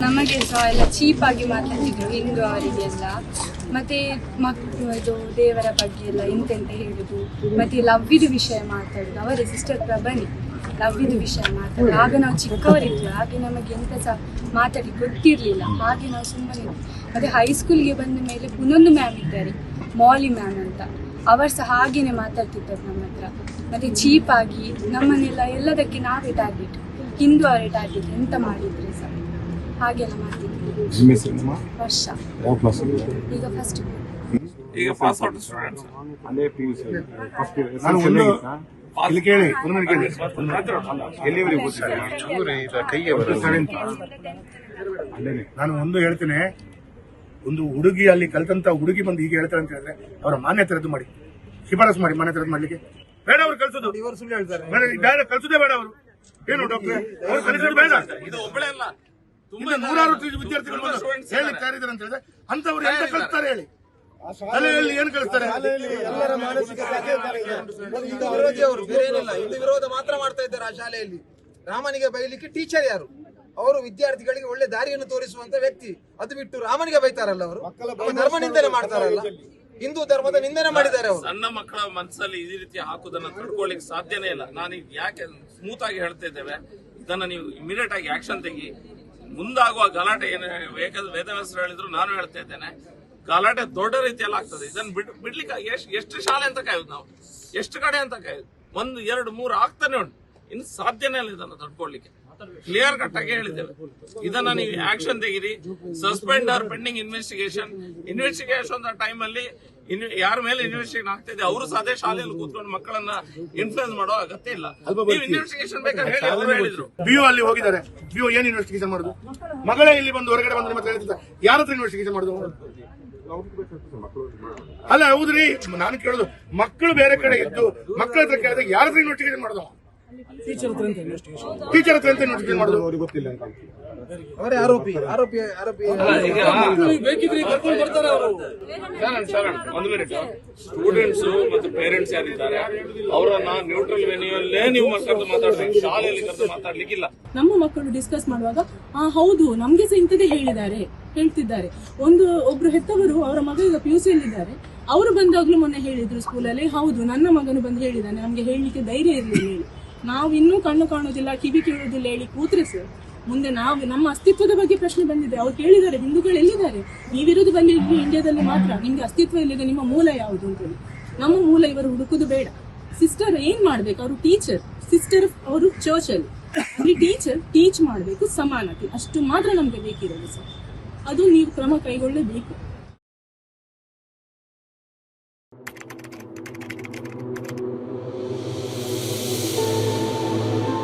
ನಮಗೆ ಸಹ ಎಲ್ಲ ಚೀಪಾಗಿ ಮಾತಾಡ್ತಿದ್ರು ಹಿಂದೂ ಅವರಿಗೆಲ್ಲ. ಮತ್ತೆ ಮಕ್ಕಳು ಇದು ದೇವರ ಬಗ್ಗೆ ಎಲ್ಲ ಎಂತೆಂತ ಹೇಳುದು ಮತ್ತೆ ಲವ್ವಿದು ವಿಷಯ ಮಾತಾಡುದು. ಅವರೇ ಸಿಸ್ಟರ್ ಪ್ರಭನಿ ಲವ್ವಿದು ವಿಷಯ ಮಾತಾಡುದು. ಆಗ ನಾವು ಚಿಕ್ಕವರಿದ್ವಿ. ಹಾಗೆ ನಮಗೆ ಎಂತ ಸಹ ಮಾತಾಡಿ ಗೊತ್ತಿರಲಿಲ್ಲ. ಹಾಗೆ ನಾವು ಸುಮ್ಮನೆ. ಮತ್ತೆ ಹೈಸ್ಕೂಲ್ಗೆ ಬಂದ ಮೇಲೆ ಪುನೊಂದು ಮ್ಯಾಮ್ ಇದ್ದಾರೆ. ಮಾಲಿ ಮ್ಯಾಮ್ ಅಂತ. ಅವರು ಸಹ ಹಾಗೇನೆ ಮಾತಾಡ್ತಿದ್ದರು ನಮ್ಮ ಹತ್ರ ಮತ್ತೆ ಚೀಪಾಗಿ ನಮ್ಮನ್ನೆಲ್ಲ ಎಲ್ಲದಕ್ಕೆ ನಾವೇ ಟಾರ್ಗೆಟ್ ಹಿಂದೂ ಅವರೇ ಟಾರ್ಗೆಟ್ ಎಂತ ಮಾಡಿದ್ರೆ ಸರ್? ಹಾಗೆಲ್ಲ ಮಾಡ್ತಿದ್ವಿ ವರ್ಷ. ಈಗ ಫಸ್ಟ್ ಈಗ ಪಾಸ್ ಔಟ್ ಸ್ಟೂಡೆಂಟ್ಸ್ ಅಲ್ಲೇ. ಪಿ ಯು ಸಿ ಫಸ್ಟ್ ನಾನು ಒಂದು ಇಲ್ಲಿ ಕೇಳಿ ಒಂದು ಮಿನಿಟ್ ಕೇಳಿ. ಎಲ್ಲಿವರೆಗೆ ಓದಿದ್ದೀರಾ? ಸೆವೆಂತ್ ಅಲ್ಲೇನೆ ನಾನು ಒಂದು ಹೇಳ್ತೇನೆ ಒಂದು ಹುಡುಗಿ ಅಲ್ಲಿ ಕಲ್ತಂತ ಹುಡುಗಿ ಬಂದು ಹೀಗೆ ಹೇಳ್ತಾರೆ ಅಂತ ಹೇಳಿದ್ರೆ ಅವರ ಮಾನ್ಯತೆ ರದ್ದು ಮಾಡಿ. ಶಿಫಾರಸು ಮಾಡಿ ಮಾನ್ಯತೆ ರದ್ದು ಮಾಡ್ಲಿಕ್ಕೆ. ಬೇಡ ಅವ್ರು ಕಳ್ಸೋದು ಇವರು ಸುಳ್ಳು ಹೇಳ್ತಾರೆ. ಬೇಡ ಬೇಡ ಕಲ್ಸೋದೇ ಬೇಡ ಅವರು. ಏನು ಡಾಕ್ಟರ್? ಅವ್ರು ಕಲಿಸೋದು ಬೇಡ. ಇದು ಒಬ್ಬಳೇ ಅಲ್ಲ. ತುಂಬಾ ನೂರಾರು ವಿದ್ಯಾರ್ಥಿಗಳು ಬಂದು ಹೇಳಿ ತಯಾರಿದ್ದಾರೆ ಅಂತ ಹೇಳಿದ್ರೆ ಅಂತವ್ರು ಎಂತ ಕಲಿಸ್ತಾರೆ ಹೇಳಿ? ಶಾಲೆಯಲ್ಲಿ ಏನು ಕಲಿಸ್ತಾರೆ ಎಲ್ಲರ ಮಾನಸಿಕ ಇದೆ. ವಿರೋಧಿ ಅವರು ಬೇರೆ ಏನಿಲ್ಲ. ಹಿಂದೂ ವಿರೋಧ ಮಾತ್ರ ಮಾಡ್ತಾ ಇದ್ದಾರೆ ಆ ಶಾಲೆಯಲ್ಲಿ. ರಾಮನಿಗೆ ಬೈಲಿಕ್ಕೆ ಟೀಚರ್ ಯಾರು? ಅವರು ವಿದ್ಯಾರ್ಥಿಗಳಿಗೆ ಒಳ್ಳೆ ದಾರಿಯನ್ನು ತೋರಿಸುವಂತ ವ್ಯಕ್ತಿ. ಅದು ಬಿಟ್ಟು ರಾಮನಿಗೆ ಬೈತಾರಲ್ಲ ಅವರು? ನಮ್ಮ ಧರ್ಮ ನಿಂದನೆ ಮಾಡ್ತಾರಲ್ಲ. ಹಿಂದೂ ಧರ್ಮದ ನಿಂದನೆ ಮಾಡಿದ್ದಾರೆ ಅವರು. ಸಣ್ಣ ಮಕ್ಕಳ ಮನಸ್ಸಲ್ಲಿ ಈ ರೀತಿ ಹಾಕುದನ್ನ ತಡ್ಕೊಳ್ಳಿಕ್ ಸಾಧ್ಯನೇ ಇಲ್ಲ. ನಾನು ಯಾಕೆ ಸ್ಮೂತ್ ಆಗಿ ಹೇಳ್ತಾ ಇದ್ದೇವೆ ಇದನ್ನ ನೀವು ಇಮಿಡಿಯೇಟ್ ಆಗಿ ಆಕ್ಷನ್ ತೆಗಿ. ಮುಂದಾಗುವ ಗಲಾಟೆ ಏನು ವೇದ ವೇದವ್ಯಾಸರು ಹೇಳಿದ್ರು ನಾನು ಹೇಳ್ತಾ ಇದ್ದೇನೆ ಗಲಾಟೆ ದೊಡ್ಡ ರೀತಿಯಲ್ಲಿ ಆಗ್ತದೆ. ಇದನ್ನ ಬಿಡ್ ಬಿಡ್ಲಿಕ್ಕೆ ಎಷ್ಟು ಎಷ್ಟು ಶಾಲೆ ಅಂತ ಕಾಯೋದು ನಾವು? ಎಷ್ಟು ಕಡೆ ಅಂತ ಕಾಯೋದು? ಒಂದು ಎರಡು ಮೂರು ಆಗ್ತಾನೆ ಉಂಟು. ಇನ್ನು ಸಾಧ್ಯನೇ ಇಲ್ಲ ಇದನ್ನ ತಡ್ಕೊಳ್ಳಿಕ್ಕೆ ಕ್ಲಿಯರ್ ಕಟ್ ಆಗಿ ಹೇಳಿದ್ದೇವೆ. ಇದನ್ನ ನೀವು ಆಕ್ಷನ್ ತೆಗಿರಿ. Suspend or pending investigation investigation time ಅಲ್ಲಿ ಯಾರ ಮೇಲೆ ಇನ್ವೆಸ್ಟಿಗೇಷನ್ ಆಗ್ತಿದೆ ಅವರು ಸಹ ಅದೇ ಶಾಲೆಯಲ್ಲಿ ಕೂತ್ಕೊಂಡು ಮಕ್ಕಳನ್ನ ಇನ್ಫ್ಲೂಯೆನ್ಸ್ ಮಾಡೋ ಅಗತ್ಯ ಇಲ್ಲ. ನೀವು ಇನ್ವೆಸ್ಟಿಗೇಷನ್ ಬೇಕಾದ್ರೆ ಹೇಳಿ ಅವರು ಹೇಳಿದ್ರು. ಅಲ್ಲಿ ಹೋಗಿದ್ದಾರೆ. ಬಿಒ ಏನ್ ಇನ್ವೆಸ್ಟಿಗೇಷನ್ ಮಾಡುದು? ಮಗಳೇ ಇಲ್ಲಿ ಬಂದು ಹೊರಗಡೆ ಬಂದ್ರೆ ಮತ್ತೆ ಹೇಳ್ತಿದ್ದ. ಯಾರ ಹತ್ರ ಇನ್ವೆಸ್ಟಿಗೇಷನ್ ಮಾಡುದು? ಅಲ್ಲ ಹೌದ್ರಿ. ನಾನು ಕೇಳುದು ಮಕ್ಕಳು ಬೇರೆ ಕಡೆ ಇದ್ದು ಮಕ್ಕಳ ಹತ್ರ ಕೇಳಿದಾಗ ಯಾರ ಹತ್ರ ಇನ್ವೆಸ್ಟಿಗೇಷನ್ ಮಾಡುದು? ಟೀಚರ್ ಹತ್ರ ನೋಟಿಫಿಕೇಶನ್ ಮಾಡುದು? ಅವ್ರಿಗೆ ಗೊತ್ತಿಲ್ಲ ಅಂತ ಅವರೇ ಆರೋಪಿ ಆರೋಪಿ ಆರೋಪಿ. ಶರಣ್ ಶರಣ್ ಒಂದು ಮಿನಿಟ್ ಸ್ಟೂಡೆಂಟ್ಸ್ ಮತ್ತು ಪೇರೆಂಟ್ಸ್ ಯಾರಿದ್ದಾರೆ ಅವರನ್ನ ನ್ಯೂಟ್ರಲ್ ವೆನ್ಯೂಲ್ಲೇ ನೀವು ಮಕ್ಕಳು ಮಾತಾಡ್ಬೇಕು. ಶಾಲೆಯಲ್ಲಿ ಕರೆದು ಮಾತಾಡ್ಲಿಕ್ಕಿಲ್ಲ. ನಮ್ಮ ಮಕ್ಕಳು ಡಿಸ್ಕಸ್ ಮಾಡುವಾಗ ಆ ಹೌದು ನಮ್ಗೆ ಸಹ ಇಂಥದ್ದೇ ಹೇಳಿದ್ದಾರೆ ಹೇಳ್ತಿದ್ದಾರೆ. ಒಂದು ಒಬ್ರು ಹೆತ್ತವರು ಅವರ ಮಗ ಈಗ ಪಿ ಯು ಇದ್ದಾರೆ ಅವರು ಬಂದಾಗ್ಲೂ ಮೊನ್ನೆ ಹೇಳಿದ್ರು ಸ್ಕೂಲಲ್ಲಿ ಹೌದು ನನ್ನ ಮಗನು ಬಂದು ಹೇಳಿದ್ದಾನೆ ನಮ್ಗೆ ಹೇಳಲಿಕ್ಕೆ ಧೈರ್ಯ ಇರಲಿಲ್ಲ. ಹೇಳಿ ನಾವು ಇನ್ನೂ ಕಣ್ಣು ಕಾಣುವುದಿಲ್ಲ, ಕಿವಿ ಕೇಳುವುದಿಲ್ಲ ಹೇಳಿ ಕೂತ್ರೆ ಸರ್. ಮುಂದೆ ನಾವು, ನಮ್ಮ ಅಸ್ತಿತ್ವದ ಬಗ್ಗೆ ಪ್ರಶ್ನೆ ಬಂದಿದೆ. ಅವ್ರು ಕೇಳಿದ್ದಾರೆ, ಹಿಂದೂಗಳು ಎಲ್ಲಿದ್ದಾರೆ? ನೀವಿರೋದು ಬಂದು ಇಂಡಿಯಾದಲ್ಲಿ ಮಾತ್ರ. ನಿಮ್ಗೆ ಅಸ್ತಿತ್ವ ಎಲ್ಲಿದೆ ನಿಮ್ಮ ಮೂಲ ಯಾವುದು ಅಂತೇಳಿ ನಮ್ಮ ಮೂಲ ಇವರು ಹುಡುಕುದು ಬೇಡ. ಸಿಸ್ಟರ್ ಏನ್ ಮಾಡ್ಬೇಕು? ಅವರು ಟೀಚರ್ ಸಿಸ್ಟರ್ ಅವರು ಚರ್ಚ್ ಅಲ್ಲಿ. ಅಲ್ಲಿ ಟೀಚರ್ ಟೀಚ್ ಮಾಡಬೇಕು ಸಮಾನತೆ. ಅಷ್ಟು ಮಾತ್ರ ನಮ್ಗೆ ಬೇಕಿರೋದು ಸರ್. ಅದು ನೀವು ಕ್ರಮ ಕೈಗೊಳ್ಳಬೇಕು.